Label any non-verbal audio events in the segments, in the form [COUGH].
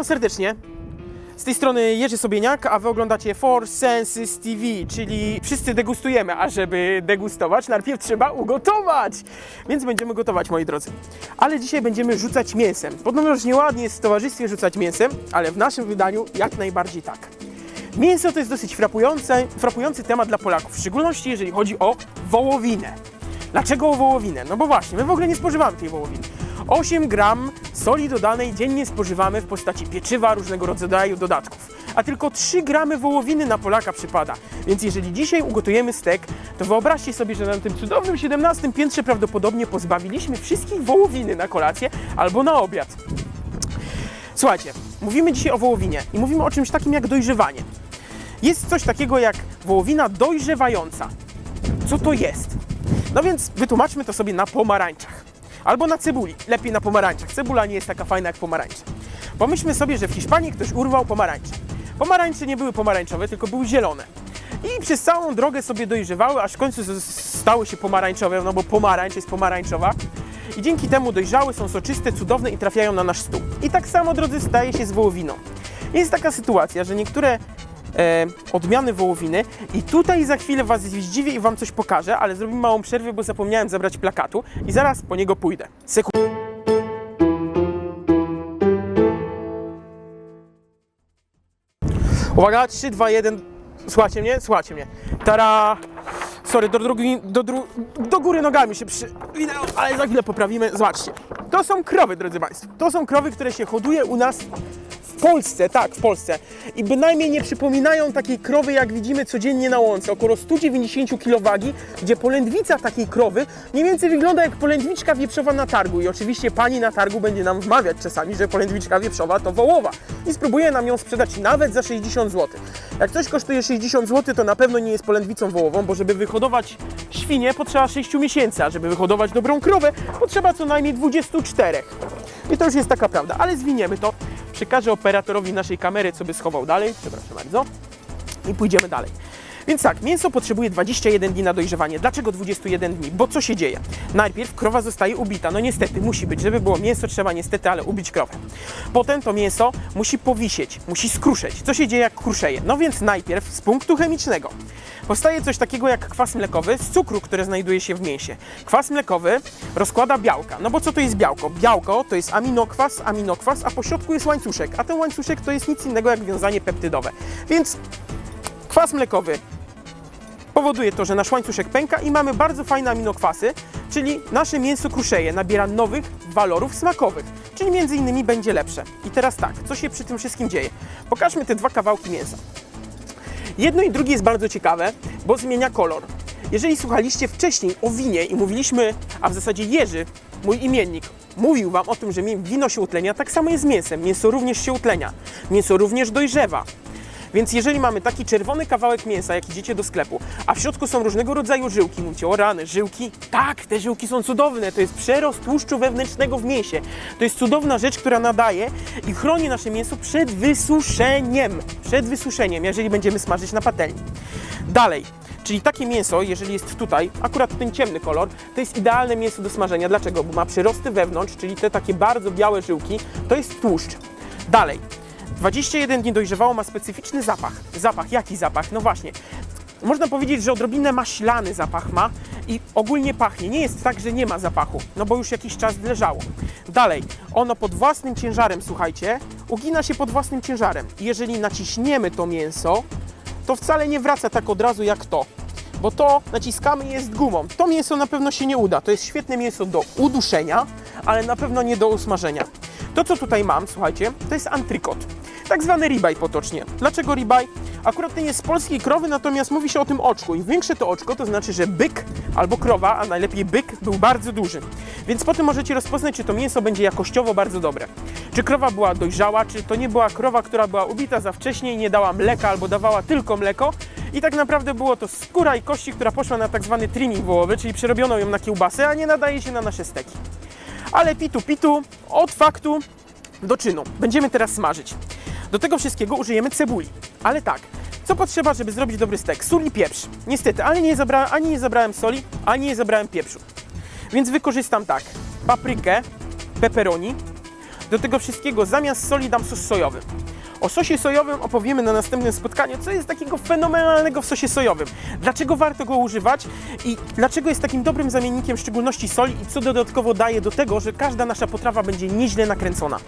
Witam serdecznie. Z tej strony Jerzy Sobieniak, a wy oglądacie Four Senses TV, czyli wszyscy degustujemy, a żeby degustować, najpierw trzeba ugotować. Więc będziemy gotować, moi drodzy. Ale dzisiaj będziemy rzucać mięsem. Podobno, że nieładnie jest w towarzystwie rzucać mięsem, ale w naszym wydaniu jak najbardziej tak. Mięso to jest dosyć frapujący, frapujący temat dla Polaków, w szczególności jeżeli chodzi o wołowinę. Dlaczego o wołowinę? No bo właśnie, my w ogóle nie spożywamy tej wołowiny. 8 gram soli dodanej dziennie spożywamy w postaci pieczywa, różnego rodzaju dodatków. A tylko 3 gramy wołowiny na Polaka przypada. Więc jeżeli dzisiaj ugotujemy stek, to wyobraźcie sobie, że na tym cudownym 17 piętrze prawdopodobnie pozbawiliśmy wszystkich wołowiny na kolację albo na obiad. Słuchajcie, mówimy dzisiaj o wołowinie i mówimy o czymś takim jak dojrzewanie. Jest coś takiego jak wołowina dojrzewająca. Co to jest? No więc wytłumaczmy to sobie na pomarańczach. Albo na cebuli. Lepiej na pomarańczach. Cebula nie jest taka fajna jak pomarańcze. Pomyślmy sobie, że w Hiszpanii ktoś urwał pomarańcze. Pomarańcze nie były pomarańczowe, tylko były zielone. I przez całą drogę sobie dojrzewały, aż w końcu stały się pomarańczowe, no bo pomarańcz jest pomarańczowa. I dzięki temu dojrzałe, są soczyste, cudowne i trafiają na nasz stół. I tak samo, drodzy, staje się z wołowiną. Jest taka sytuacja, że niektóre e, odmiany wołowiny i tutaj za chwilę Was zdziwię i Wam coś pokażę, ale zrobimy małą przerwę, bo zapomniałem zabrać plakatu i zaraz po niego pójdę. Sekund. Uwaga, 3, 2, 1. Słuchajcie mnie? Słuchajcie mnie. Tara! Sorry, do, drugi, do, dru, do góry nogami się przy... Ale za chwilę poprawimy. Zobaczcie. To są krowy, drodzy Państwo. To są krowy, które się hoduje u nas w Polsce, tak, w Polsce. I bynajmniej nie przypominają takiej krowy, jak widzimy codziennie na łące. Około 190 kg gdzie polędwica takiej krowy mniej więcej wygląda jak polędwiczka wieprzowa na targu. I oczywiście pani na targu będzie nam wmawiać czasami, że polędwiczka wieprzowa to wołowa. I spróbuje nam ją sprzedać nawet za 60 zł. Jak coś kosztuje 60 zł, to na pewno nie jest polędwicą wołową, bo żeby wyhodować świnię potrzeba 6 miesięcy, a żeby wyhodować dobrą krowę potrzeba co najmniej 24. I to już jest taka prawda, ale zwiniemy to. Przekażę operatorowi naszej kamery, co by schował dalej. Przepraszam bardzo. I pójdziemy dalej. Więc tak, mięso potrzebuje 21 dni na dojrzewanie. Dlaczego 21 dni? Bo co się dzieje? Najpierw krowa zostaje ubita. No niestety, musi być. Żeby było mięso, trzeba niestety, ale ubić krowę. Potem to mięso musi powisieć, musi skruszeć. Co się dzieje, jak kruszeje? No więc najpierw z punktu chemicznego powstaje coś takiego jak kwas mlekowy z cukru, który znajduje się w mięsie. Kwas mlekowy rozkłada białka. No bo co to jest białko? Białko to jest aminokwas, aminokwas, a po środku jest łańcuszek. A ten łańcuszek to jest nic innego jak wiązanie peptydowe. Więc kwas mlekowy powoduje to, że nasz łańcuszek pęka i mamy bardzo fajne aminokwasy, czyli nasze mięso kruszeje, nabiera nowych walorów smakowych, czyli między innymi będzie lepsze. I teraz tak, co się przy tym wszystkim dzieje? Pokażmy te dwa kawałki mięsa. Jedno i drugie jest bardzo ciekawe, bo zmienia kolor. Jeżeli słuchaliście wcześniej o winie i mówiliśmy, a w zasadzie Jerzy, mój imiennik, mówił Wam o tym, że wino się utlenia, tak samo jest z mięsem. Mięso również się utlenia. Mięso również dojrzewa. Więc jeżeli mamy taki czerwony kawałek mięsa, jak idziecie do sklepu, a w środku są różnego rodzaju żyłki, mówicie o rany, żyłki, tak, te żyłki są cudowne, to jest przerost tłuszczu wewnętrznego w mięsie. To jest cudowna rzecz, która nadaje i chroni nasze mięso przed wysuszeniem. Przed wysuszeniem, jeżeli będziemy smażyć na patelni. Dalej, czyli takie mięso, jeżeli jest tutaj, akurat ten ciemny kolor, to jest idealne mięso do smażenia. Dlaczego? Bo ma przyrosty wewnątrz, czyli te takie bardzo białe żyłki, to jest tłuszcz. Dalej, 21 dni dojrzewało, ma specyficzny zapach. Zapach, jaki zapach? No właśnie. Można powiedzieć, że odrobinę maślany zapach ma i ogólnie pachnie. Nie jest tak, że nie ma zapachu, no bo już jakiś czas leżało. Dalej, ono pod własnym ciężarem, słuchajcie, ugina się pod własnym ciężarem. Jeżeli naciśniemy to mięso, to wcale nie wraca tak od razu jak to. Bo to naciskamy jest gumą. To mięso na pewno się nie uda. To jest świetne mięso do uduszenia, ale na pewno nie do usmażenia. To, co tutaj mam, słuchajcie, to jest antrykot. Tak zwany ribaj potocznie. Dlaczego ribaj? Akurat ten jest z polskiej krowy, natomiast mówi się o tym oczku. Im większe to oczko, to znaczy, że byk albo krowa, a najlepiej byk, był bardzo duży. Więc po tym możecie rozpoznać, czy to mięso będzie jakościowo bardzo dobre. Czy krowa była dojrzała, czy to nie była krowa, która była ubita za wcześnie i nie dała mleka, albo dawała tylko mleko. I tak naprawdę było to skóra i kości, która poszła na tak zwany trimming wołowy, czyli przerobiono ją na kiełbasę, a nie nadaje się na nasze steki. Ale pitu pitu, od faktu do czynu. Będziemy teraz smażyć. Do tego wszystkiego użyjemy cebuli. Ale tak, co potrzeba, żeby zrobić dobry stek? Sól i pieprz. Niestety, ale nie zabrałem, ani nie zabrałem soli, ani nie zabrałem pieprzu. Więc wykorzystam tak, paprykę, pepperoni, Do tego wszystkiego zamiast soli dam sos sojowy. O sosie sojowym opowiemy na następnym spotkaniu, co jest takiego fenomenalnego w sosie sojowym. Dlaczego warto go używać i dlaczego jest takim dobrym zamiennikiem w szczególności soli i co dodatkowo daje do tego, że każda nasza potrawa będzie nieźle nakręcona.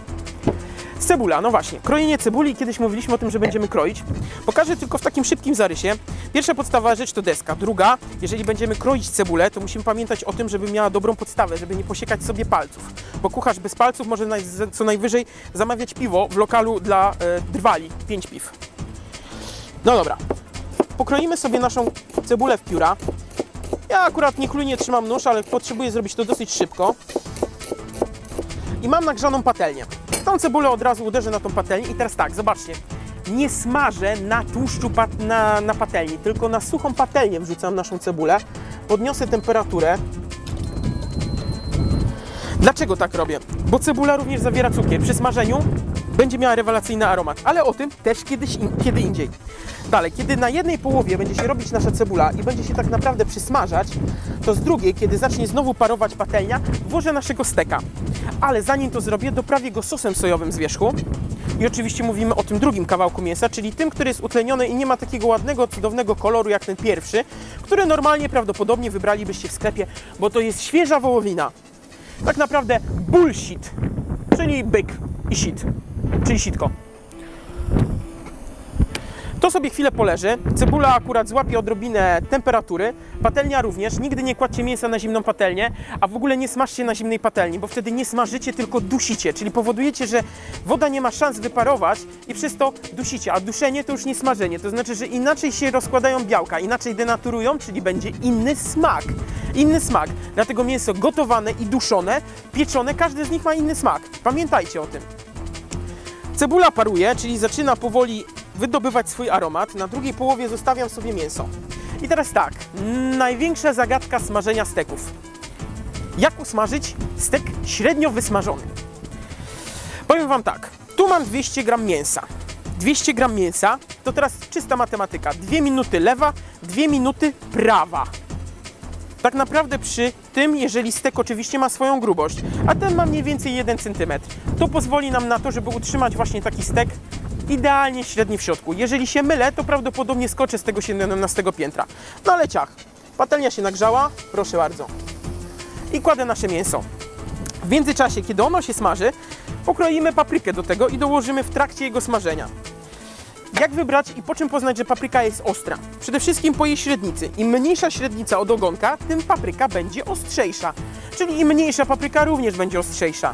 Cebula, no właśnie, krojenie cebuli, kiedyś mówiliśmy o tym, że będziemy kroić. Pokażę tylko w takim szybkim zarysie. Pierwsza podstawowa rzecz to deska. Druga, jeżeli będziemy kroić cebulę, to musimy pamiętać o tym, żeby miała dobrą podstawę, żeby nie posiekać sobie palców. Bo kucharz bez palców może naj, co najwyżej zamawiać piwo w lokalu dla e, drwali, 5 piw. No dobra, pokroimy sobie naszą cebulę w pióra. Ja akurat niechlujnie trzymam nóż, ale potrzebuję zrobić to dosyć szybko. I mam nagrzaną patelnię. Tą cebulę od razu uderzę na tą patelnię i teraz tak, zobaczcie. Nie smażę na tłuszczu na, na patelni, tylko na suchą patelnię wrzucam naszą cebulę. Podniosę temperaturę. Dlaczego tak robię? Bo cebula również zawiera cukier. Przy smażeniu będzie miała rewelacyjny aromat, ale o tym też kiedyś in, kiedy indziej. Dalej, kiedy na jednej połowie będzie się robić nasza cebula i będzie się tak naprawdę przysmażać, to z drugiej, kiedy zacznie znowu parować patelnia, włożę naszego steka. Ale zanim to zrobię, doprawię go sosem sojowym z wierzchu. I oczywiście mówimy o tym drugim kawałku mięsa, czyli tym, który jest utleniony i nie ma takiego ładnego, cudownego koloru jak ten pierwszy, który normalnie prawdopodobnie wybralibyście w sklepie, bo to jest świeża wołowina. Tak naprawdę bullshit, czyli byk i shit, czyli sitko. To sobie chwilę poleży. Cebula akurat złapie odrobinę temperatury. Patelnia również. Nigdy nie kładźcie mięsa na zimną patelnię, a w ogóle nie smażcie na zimnej patelni, bo wtedy nie smażycie, tylko dusicie. Czyli powodujecie, że woda nie ma szans wyparować i przez to dusicie. A duszenie to już nie smażenie. To znaczy, że inaczej się rozkładają białka, inaczej denaturują, czyli będzie inny smak. Inny smak. Dlatego mięso gotowane i duszone, pieczone, każdy z nich ma inny smak. Pamiętajcie o tym. Cebula paruje, czyli zaczyna powoli wydobywać swój aromat. Na drugiej połowie zostawiam sobie mięso. I teraz tak, największa zagadka smażenia steków. Jak usmażyć stek średnio wysmażony? Powiem Wam tak, tu mam 200 gram mięsa. 200 gram mięsa to teraz czysta matematyka. 2 minuty lewa, 2 minuty prawa. Tak naprawdę przy tym, jeżeli stek oczywiście ma swoją grubość, a ten ma mniej więcej 1 cm, to pozwoli nam na to, żeby utrzymać właśnie taki stek idealnie średni w środku. Jeżeli się mylę, to prawdopodobnie skoczę z tego 17 piętra. No ale ciach, patelnia się nagrzała, proszę bardzo. I kładę nasze mięso. W międzyczasie, kiedy ono się smaży, pokroimy paprykę do tego i dołożymy w trakcie jego smażenia. Jak wybrać i po czym poznać, że papryka jest ostra? Przede wszystkim po jej średnicy. Im mniejsza średnica od ogonka, tym papryka będzie ostrzejsza. Czyli im mniejsza papryka również będzie ostrzejsza.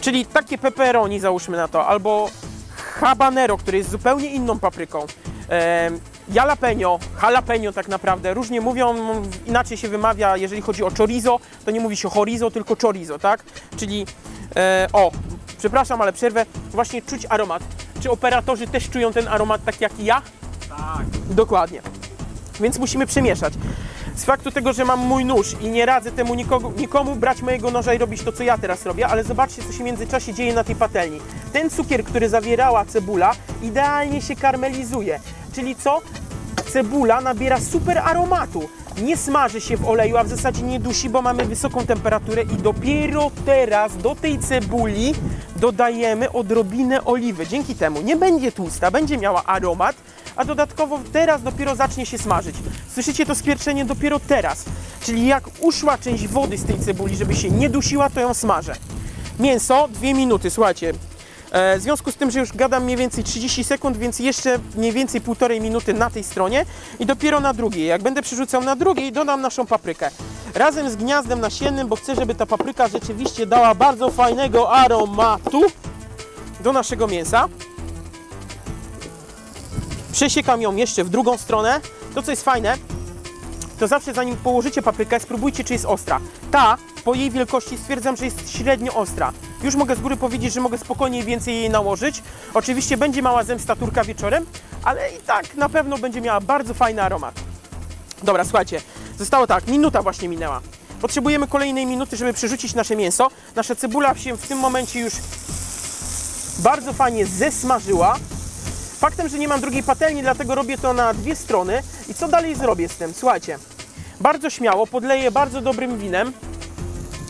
Czyli takie pepperoni załóżmy na to, albo habanero, który jest zupełnie inną papryką. Jalapeno, jalapeno tak naprawdę, różnie mówią, inaczej się wymawia, jeżeli chodzi o chorizo, to nie mówi się chorizo, tylko chorizo, tak? Czyli, e, o, przepraszam, ale przerwę, właśnie czuć aromat. Czy operatorzy też czują ten aromat tak jak ja? Tak. Dokładnie. Więc musimy przemieszać. Z faktu tego, że mam mój nóż i nie radzę temu nikogo, nikomu brać mojego noża i robić to, co ja teraz robię, ale zobaczcie, co się w międzyczasie dzieje na tej patelni. Ten cukier, który zawierała cebula, idealnie się karmelizuje. Czyli co? Cebula nabiera super aromatu. Nie smaży się w oleju, a w zasadzie nie dusi, bo mamy wysoką temperaturę i dopiero teraz do tej cebuli dodajemy odrobinę oliwy. Dzięki temu nie będzie tłusta, będzie miała aromat, a dodatkowo teraz dopiero zacznie się smażyć. Słyszycie to skwierczenie dopiero teraz. Czyli jak uszła część wody z tej cebuli, żeby się nie dusiła, to ją smażę. Mięso, dwie minuty, słuchajcie. E, W związku z tym, że już gadam mniej więcej 30 sekund, więc jeszcze mniej więcej półtorej minuty na tej stronie i dopiero na drugiej. Jak będę przerzucał na drugiej, dodam naszą paprykę. Razem z gniazdem nasiennym, bo chcę, żeby ta papryka rzeczywiście dała bardzo fajnego aromatu do naszego mięsa. Przesiekam ją jeszcze w drugą stronę. To, co jest fajne, to zawsze zanim położycie paprykę, spróbujcie, czy jest ostra. Ta, po jej wielkości stwierdzam, że jest średnio ostra. Już mogę z góry powiedzieć, że mogę spokojnie więcej jej nałożyć. Oczywiście będzie mała zemsta turka wieczorem, ale i tak na pewno będzie miała bardzo fajny aromat. Dobra, słuchajcie, zostało tak, minuta właśnie minęła. Potrzebujemy kolejnej minuty, żeby przerzucić nasze mięso. Nasza cebula się w tym momencie już bardzo fajnie zesmażyła. Faktem, że nie mam drugiej patelni, dlatego robię to na dwie strony. I co dalej zrobię z tym? Słuchajcie, bardzo śmiało podleję bardzo dobrym winem,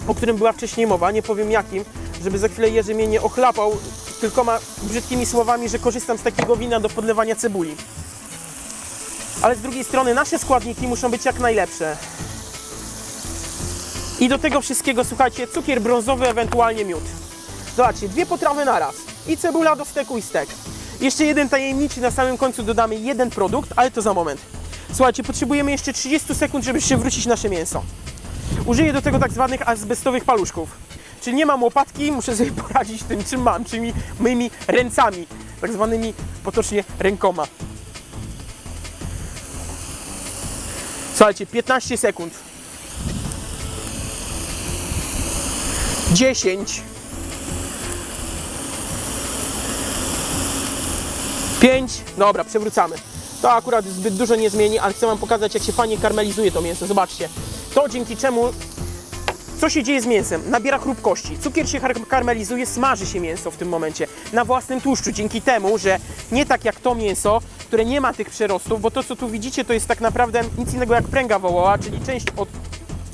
o którym była wcześniej mowa, nie powiem jakim, żeby za chwilę Jerzy mnie nie ochlapał tylkoma brzydkimi słowami, że korzystam z takiego wina do podlewania cebuli. Ale z drugiej strony nasze składniki muszą być jak najlepsze. I do tego wszystkiego, słuchajcie, cukier brązowy, ewentualnie miód. Zobaczcie, dwie potrawy na raz. I cebula do steku i stek. Jeszcze jeden tajemniczy, na samym końcu dodamy jeden produkt, ale to za moment. Słuchajcie, potrzebujemy jeszcze 30 sekund, żeby się wrócić nasze mięso. Użyję do tego tak zwanych azbestowych paluszków. Czyli nie mam łopatki, muszę sobie [LAUGHS] poradzić tym, czym mam, czyli moimi ręcami, tak zwanymi potocznie rękoma. Słuchajcie, 15 sekund. 10 5 Dobra, przewrócamy. To akurat zbyt dużo nie zmieni, ale chcę Wam pokazać, jak się fajnie karmelizuje to mięso. Zobaczcie. To dzięki czemu co się dzieje z mięsem? Nabiera chrupkości. Cukier się kar- karmelizuje, smaży się mięso w tym momencie na własnym tłuszczu. Dzięki temu, że nie tak jak to mięso, które nie ma tych przerostów, bo to co tu widzicie to jest tak naprawdę nic innego jak pręga wołoła, czyli część od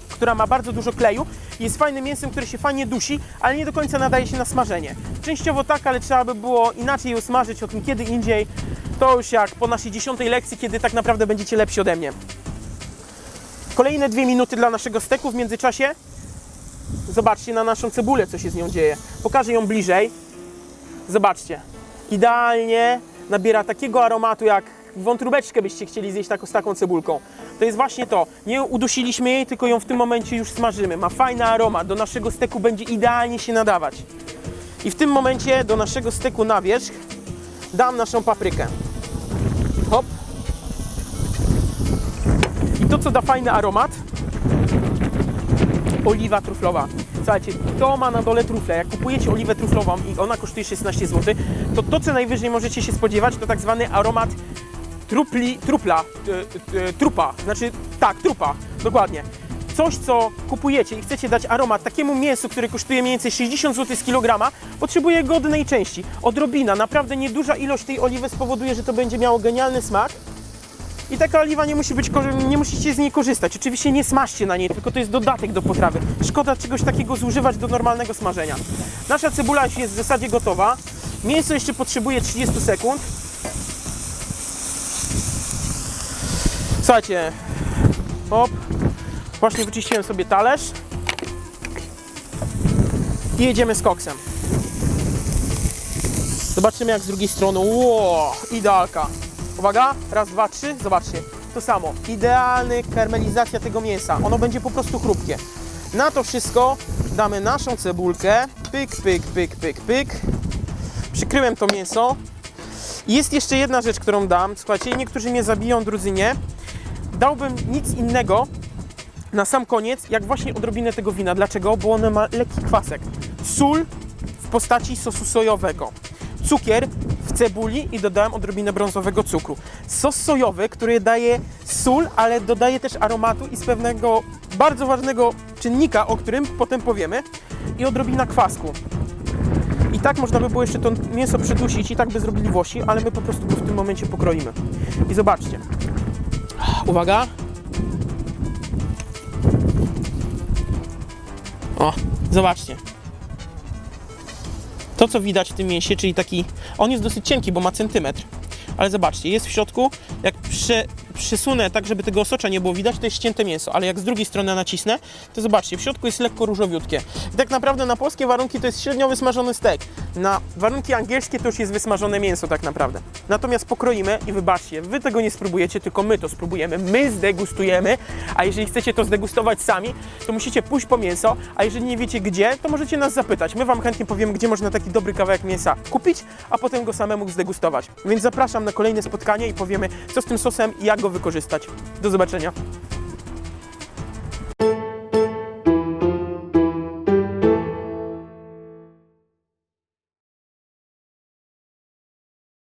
która ma bardzo dużo kleju. Jest fajnym mięsem, które się fajnie dusi, ale nie do końca nadaje się na smażenie. Częściowo tak, ale trzeba by było inaczej ją smażyć, o tym kiedy indziej. To już jak po naszej dziesiątej lekcji, kiedy tak naprawdę będziecie lepsi ode mnie. Kolejne dwie minuty dla naszego steku. W międzyczasie zobaczcie na naszą cebulę, co się z nią dzieje. Pokażę ją bliżej. Zobaczcie. Idealnie nabiera takiego aromatu, jak wątróbeczkę byście chcieli zjeść taką, z taką cebulką. To jest właśnie to. Nie udusiliśmy jej, tylko ją w tym momencie już smażymy. Ma fajny aromat. Do naszego steku będzie idealnie się nadawać. I w tym momencie do naszego steku na wierzch dam naszą paprykę. Hop. To, co da fajny aromat, oliwa truflowa. Słuchajcie, to ma na dole trufle. Jak kupujecie oliwę truflową i ona kosztuje 16 zł, to to, co najwyżej możecie się spodziewać, to tak zwany aromat trupli, trupla, y, y, trupa. Znaczy, tak, trupa, dokładnie. Coś, co kupujecie i chcecie dać aromat takiemu mięsu, które kosztuje mniej więcej 60 zł z kilograma, potrzebuje godnej części. Odrobina, naprawdę nieduża ilość tej oliwy spowoduje, że to będzie miało genialny smak. I taka oliwa nie musi być, nie musicie z niej korzystać. Oczywiście nie smażcie na niej, tylko to jest dodatek do potrawy. Szkoda czegoś takiego zużywać do normalnego smażenia. Nasza cebula już jest w zasadzie gotowa. Mięso jeszcze potrzebuje 30 sekund. Słuchajcie, hop, właśnie wyczyściłem sobie talerz i jedziemy z koksem. Zobaczymy jak z drugiej strony. Ło, idealka. Uwaga, raz, dwa, trzy, zobaczcie. To samo. Idealny karmelizacja tego mięsa. Ono będzie po prostu chrupkie. Na to wszystko damy naszą cebulkę. Pyk, pyk, pyk, pyk, pyk. Przykryłem to mięso. Jest jeszcze jedna rzecz, którą dam. Słuchajcie, niektórzy mnie zabiją, drudzy nie. Dałbym nic innego na sam koniec, jak właśnie odrobinę tego wina. Dlaczego? Bo ono ma lekki kwasek. Sól w postaci sosu sojowego. Cukier cebuli i dodałem odrobinę brązowego cukru. Sos sojowy, który daje sól, ale dodaje też aromatu i z pewnego bardzo ważnego czynnika, o którym potem powiemy, i odrobina kwasku. I tak można by było jeszcze to mięso przydusić i tak by zrobili Włosi, ale my po prostu go w tym momencie pokroimy. I zobaczcie. Uwaga. O, zobaczcie. To, co widać w tym mięsie, czyli taki... On jest dosyć cienki, bo ma centymetr. Ale zobaczcie, jest w środku, jak prze, przysunę tak, żeby tego osocza nie było widać, to jest ścięte mięso, ale jak z drugiej strony nacisnę, to zobaczcie, w środku jest lekko różowiutkie. I tak naprawdę na polskie warunki to jest średnio wysmażony stek. Na warunki angielskie to już jest wysmażone mięso tak naprawdę. Natomiast pokroimy i wybaczcie, wy tego nie spróbujecie, tylko my to spróbujemy, my zdegustujemy, a jeżeli chcecie to zdegustować sami, to musicie pójść po mięso, a jeżeli nie wiecie gdzie, to możecie nas zapytać. My wam chętnie powiemy, gdzie można taki dobry kawałek mięsa kupić, a potem go samemu zdegustować. Więc zapraszam na kolejne spotkanie i powiemy, co z tym sosem i jak go wykorzystać. Do zobaczenia.